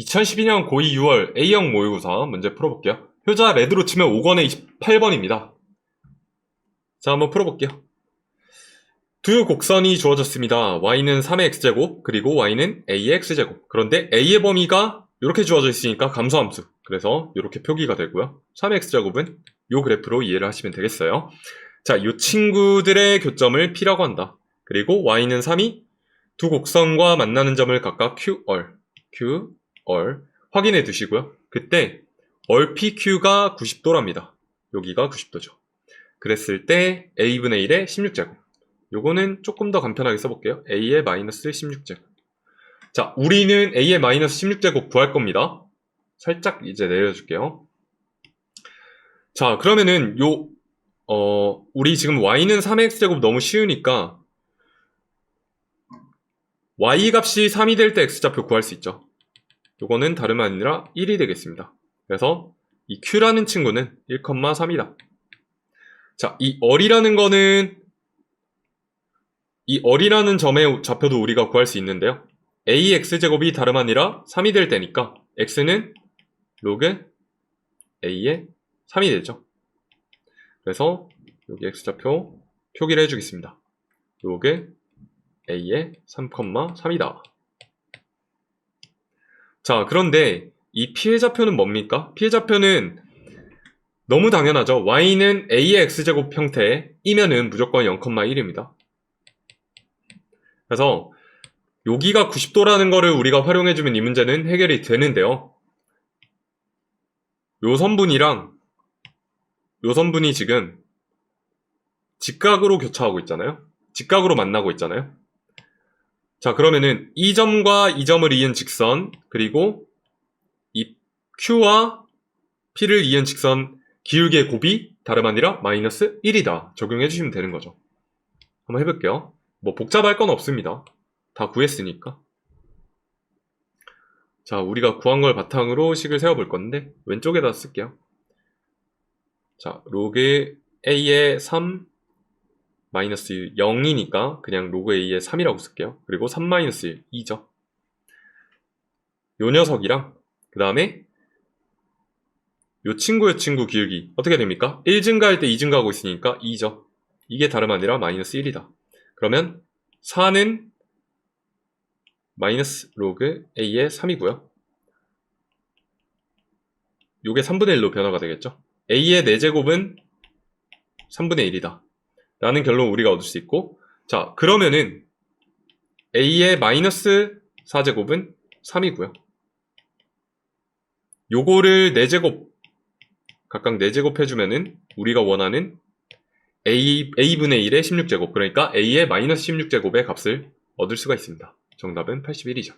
2012년 고2 6월 A형 모의고사 문제 풀어볼게요. 효자 레드로 치면 5권에 28번입니다. 자, 한번 풀어볼게요. 두 곡선이 주어졌습니다. y는 3의 x제곱, 그리고 y는 a의 x제곱. 그런데 a의 범위가 이렇게 주어져 있으니까 감소함수. 그래서 이렇게 표기가 되고요. 3의 x제곱은 이 그래프로 이해를 하시면 되겠어요. 자, 이 친구들의 교점을 p라고 한다. 그리고 y는 3이 두 곡선과 만나는 점을 각각 q얼, q, 얼 확인해 두시고요. 그때 얼 PQ가 90도랍니다. 여기가 90도죠. 그랬을 때 A분의 1의 16제곱. 요거는 조금 더 간편하게 써볼게요. A의 마이너스 16제곱. 자, 우리는 A의 마이너스 16제곱 구할 겁니다. 살짝 이제 내려줄게요. 자, 그러면은 요, 어, 우리 지금 Y는 3X제곱 너무 쉬우니까 Y 값이 3이 될 때 X좌표 구할 수 있죠. 요거는 다름 아니라 1이 되겠습니다. 그래서 이 Q라는 친구는 1,3이다. 자, 이 얼이라는 거는 이 얼이라는 점의 좌표도 우리가 구할 수 있는데요. AX제곱이 다름 아니라 3이 될 때니까 X는 로그 A의 3이 되죠. 그래서 여기 X좌표 표기를 해주겠습니다. 로그 A의 3,3이다. 자, 그런데 이 피해자표는 뭡니까? 피해자표는 너무 당연하죠. y는 a의 x제곱 형태이면은 무조건 0,1입니다. 그래서 여기가 90도라는 거를 우리가 활용해주면 이 문제는 해결이 되는데요. 요 선분이랑 요 선분이 지금 직각으로 교차하고 있잖아요. 직각으로 만나고 있잖아요. 자, 그러면은 이 점과 이 점을 이은 직선, 그리고 이 Q와 P를 이은 직선 기울기의 곱이 다름 아니라 마이너스 1이다. 적용해 주시면 되는 거죠. 한번 해볼게요. 뭐 복잡할 건 없습니다. 다 구했으니까. 자, 우리가 구한 걸 바탕으로 식을 세워볼 건데 왼쪽에다 쓸게요. 자, 로그 A의 3 마이너스 0이니까 그냥 로그 A의 3이라고 쓸게요. 그리고 3 마이너스 2죠. 요 녀석이랑 그 다음에 요 친구 요 친구 기울기 어떻게 됩니까? 1 증가할 때 2 증가하고 있으니까 2죠. 이게 다름 아니라 마이너스 1이다. 그러면 4는 마이너스 로그 A의 3이고요. 요게 3분의 1로 변화가 되겠죠. A의 4제곱은 3분의 1이다. 라는 결론 우리가 얻을 수 있고 자 그러면은 a의 마이너스 4제곱은 3이고요. 요거를 4제곱 각각 4제곱 해주면은 우리가 원하는 a, a분의 1의 16제곱 그러니까 a의 마이너스 16제곱의 값을 얻을 수가 있습니다. 정답은 81이죠.